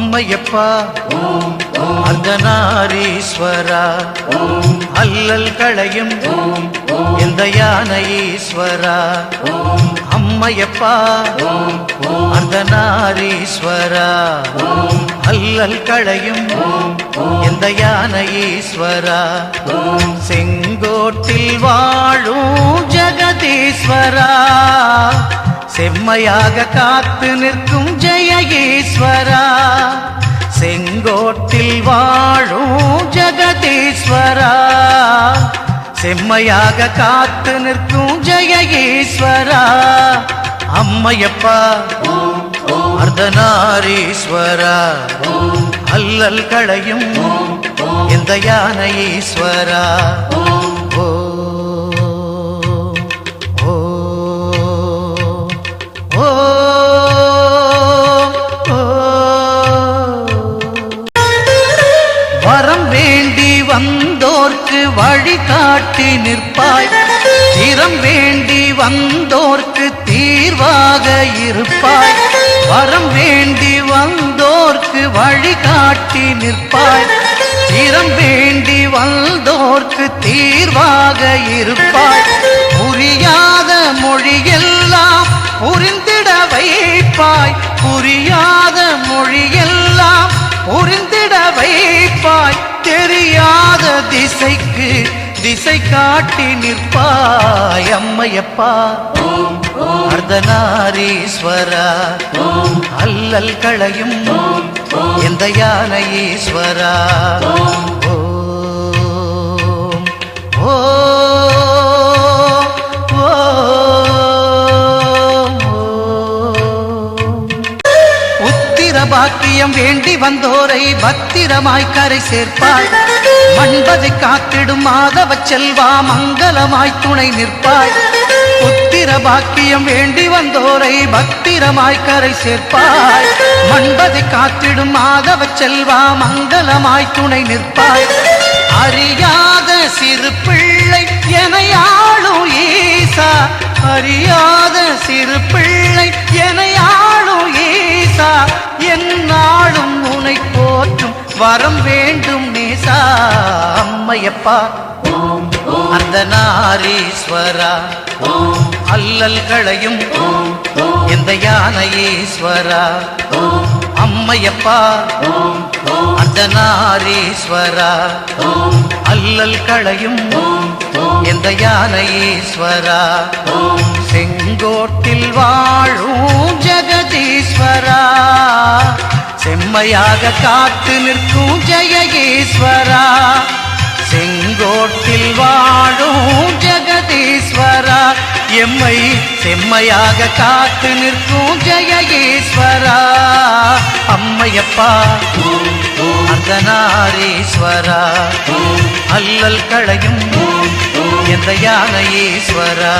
அம்மையப்பா. அர்த்தநாரீஸ்வரா அல்லல் களையும் எந்த யானை ஈஸ்வரா அம்மையப்பா அர்த்தநாரீஸ்வரா அல்லல் களையும் எந்த யானை ஈஸ்வரா செங்கோட்டில் வாழும் ஜெகதீஸ்வரா. செம்மையாக காத்து நிற்கும் ஜெய ஈஸ்வரா செங்கோட்டில் வாழும் ஜெகதீஸ்வரா. செம்மையாக காத்து நிற்கும் ஜெய ஈஸ்வரா அம்மையப்பா அர்த்தநாரீஸ்வரா. அல்லல் களையும் இந்த யானை ஈஸ்வரா. வந்தோர்க்கு வழிகாட்டி நிற்பாய். திறம் வேண்டி வந்தோர்க்கு தீர்வாக இருப்பாய். வரம் வேண்டி வந்தோர்க்கு வழிகாட்டி நிற்பாய். திறம் வேண்டி வந்தோர்க்கு தீர்வாக இருப்பாய். புரியாத மொழியெல்லாம் புரிந்திட வைப்பாய். புரியாத மொழியெல்லாம் புரிந்து திசைக்கு திசை காட்டி நிற்பாய் அம்மையப்பா. அர்த்தநாரீஸ்வரா அல்லல் களையும் எந்த யானை ஈஸ்வரா ஓம் ஓம். உத்திர பாக்கியம் வேண்டி வந்தோரை பத்திரமாய் கரை சேர்ப்பாய் மண்பதை காத்திடும் மாதவ செல்வா மங்களமாய் துணை நிற்பாய் புத்திர பாக்கியம் வேண்டி வந்தோரை பத்திரமாய் கரை சேர்ப்பாய் மண்பதை காத்திடும் மாதவ செல்வா மங்களமாய் துணை நிற்பாய் அறியாத சிறு பிள்ளை என ஈசா அறியா வரம் வேண்டும் நேசா அம்மையப்பா. அந்த நாரீஸ்வரா அல்லல் களையும் எந்த யானை அம்மையப்பா அந்த நாரீஸ்வரா. அல்லல் களையும் எந்த யானை செங்கோட்டில் வாழும் ஜெகதீஸ்வரா. செம்மையாக காத்து நிற்கும் ஜெய ஈஸ்வரா செங்கோட்டில் வாழும் ஜெகதீஸ்வரா. எம்மை செம்மையாக காத்து நிற்கும் ஜெய ஈஸ்வரா அம்மையப்பா அர்த்தநாரீஸ்வரா அல்லல் களையும் எந்த யானை ஈஸ்வரா.